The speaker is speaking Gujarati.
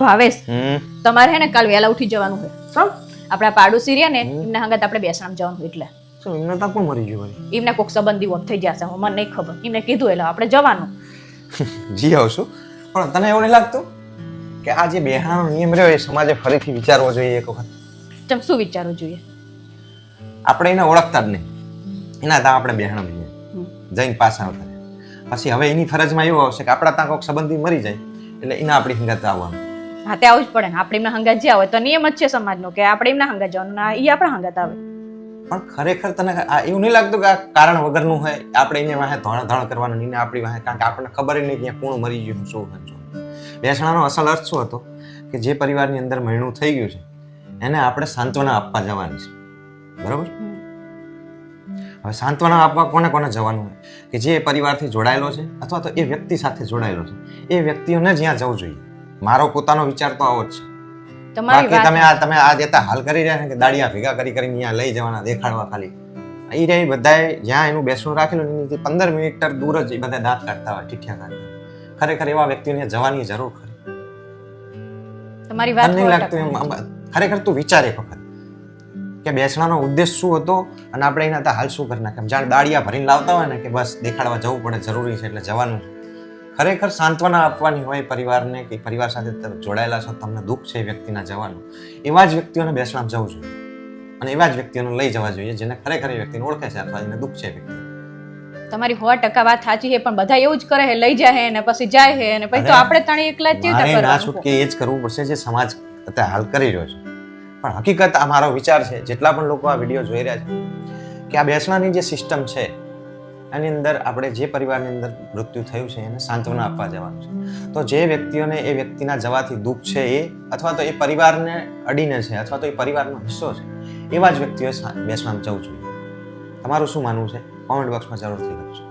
ભાવેશ હમ. તમારે હે ને કાલ વહેલા ઉઠી જવાનું હોય. સમ આપણા પાડોશી રહ્યા ને એમના હંગાત આપણે બેસણામ જવાનું એટલે. શું એમને તો પણ મરી ગયું એમને કોઈક સંબંધી વખત થઈ જશે મને નહીં ખબર. એમને કીધું એટલે આપણે જવાનું. જી આવશું. પણ તને એવું નહીં લાગતું કે આ જે બેહાનો નિયમ રહ્યો એ સમાજે ફરીથી વિચારવો જોઈએ એક વખત? ચમ શું વિચારવું જોઈએ? આપણે એને ઓળખતા જ નહીં. એના તા આપણે બેહાણા હમ. જઈને પાછા આવતા પછી હવે એની ફરજમાં એવું આવશે કે આપણા ત્યાં કોઈક સંબંધી મરી જાય એટલે એના આપણી હંગાત આવવાનું. હા તે આવવું જ પડે. ને આપણે એમના હંગાત જ્યાં હોય તો નિયમ જ છે સમાજનો કે આપણે એમના હંગાત જવાનું ના એ આપણા હંગાત આવે. પણ ખરેખર તને આ એવું નહીં લાગતું કે આ કારણ વગરનું હોય આપણે એને વાહે ધોણ ધોણ કરવાનું નહીં આપણી વાહે કારણ કે આપણને ખબર નહીં કે કોણ મરી ગયું શું હતું બેસણાનો અસલ અર્થ શું હતો? કે જે પરિવારની અંદર મરણું થઈ ગયું છે એને આપણે સાંત્વના આપવા જવાની છે. બરાબર? હવે સાંત્વના આપવા કોને કોને જવાનું હોય? કે જે પરિવારથી જોડાયેલો છે અથવા તો એ વ્યક્તિ સાથે જોડાયેલો છે. એ વ્યક્તિઓને જ્યાં જવું જોઈએ. મારો પોતાનો વિચાર તો આવો જ છે. તમારી બાકી તમે આ તમે આ જેતા હાલ કરી રહ્યા ને કે દાડિયા ભેગા કરી કરીને અહીંયા લઈ જવાના દેખાડવા ખાલી. એ રહી બધાએ જ્યાં એનું બેસણું રાખેલું એની પંદર મિનિટ દૂર જ એ બધા દાંત કાઢતા હોય ઠીઠિયા કાઢતા ખરેખર એવા વ્યક્તિઓને જવાની જરૂર ખરી. તમારી વાત નહીં લાગતું ખરેખર તું વિચાર એક વખત કે બેસણાનો ઉદ્દેશ શું હતો અને આપણે એના હાલ શું કરી નાખ્યા? જાણે દાડિયા ભરીને લાવતા હોય ને કે બસ દેખાડવા જવું પડે જરૂરી છે એટલે જવાનું. ખરેખર સાંત્વના આપવાની હોય પરિવારને કે પરિવાર સાથે જોડાયેલા છો તમને દુઃખ છે એ વ્યક્તિના જવાનું એવા જ વ્યક્તિઓને બેસણામાં જવું જોઈએ. અને એવા જ વ્યક્તિઓને લઈ જવા જોઈએ જેને ખરેખર એ વ્યક્તિને ઓળખે છે અથવા એને દુઃખ છે વ્યક્તિ તમારી સો ટકા વાત સાચી છે પણ બધા એવું જ કરે છે લઈ જાય છે ને પછી જાય છે અને પછી તો આપણે ત્રણે એકલા જ ચેતા ના છૂટકે એ જ કરવું પડશે જે સમાજ અત્યારે હાલ કરી રહ્યો છે. પણ હકીકત આ મારો વિચાર છે જેટલા પણ લોકો આ વીડિયો જોઈ રહ્યા છે કે આ બેસણાની જે સિસ્ટમ છે એની અંદર આપણે જે પરિવારની અંદર મૃત્યુ થયું છે એને સાંત્વના આપવા જવાનું છે. તો જે વ્યક્તિઓને એ વ્યક્તિના જવાથી દુઃખ છે એ, અથવા તો એ પરિવારને અડીને છે, અથવા તો એ પરિવારનો હિસ્સો છે, એવા જ વ્યક્તિઓએ બેસવાનું જવું જોઈએ. તમારું શું માનવું છે? કોમેન્ટ બોક્સમાં જરૂરથી લખજો.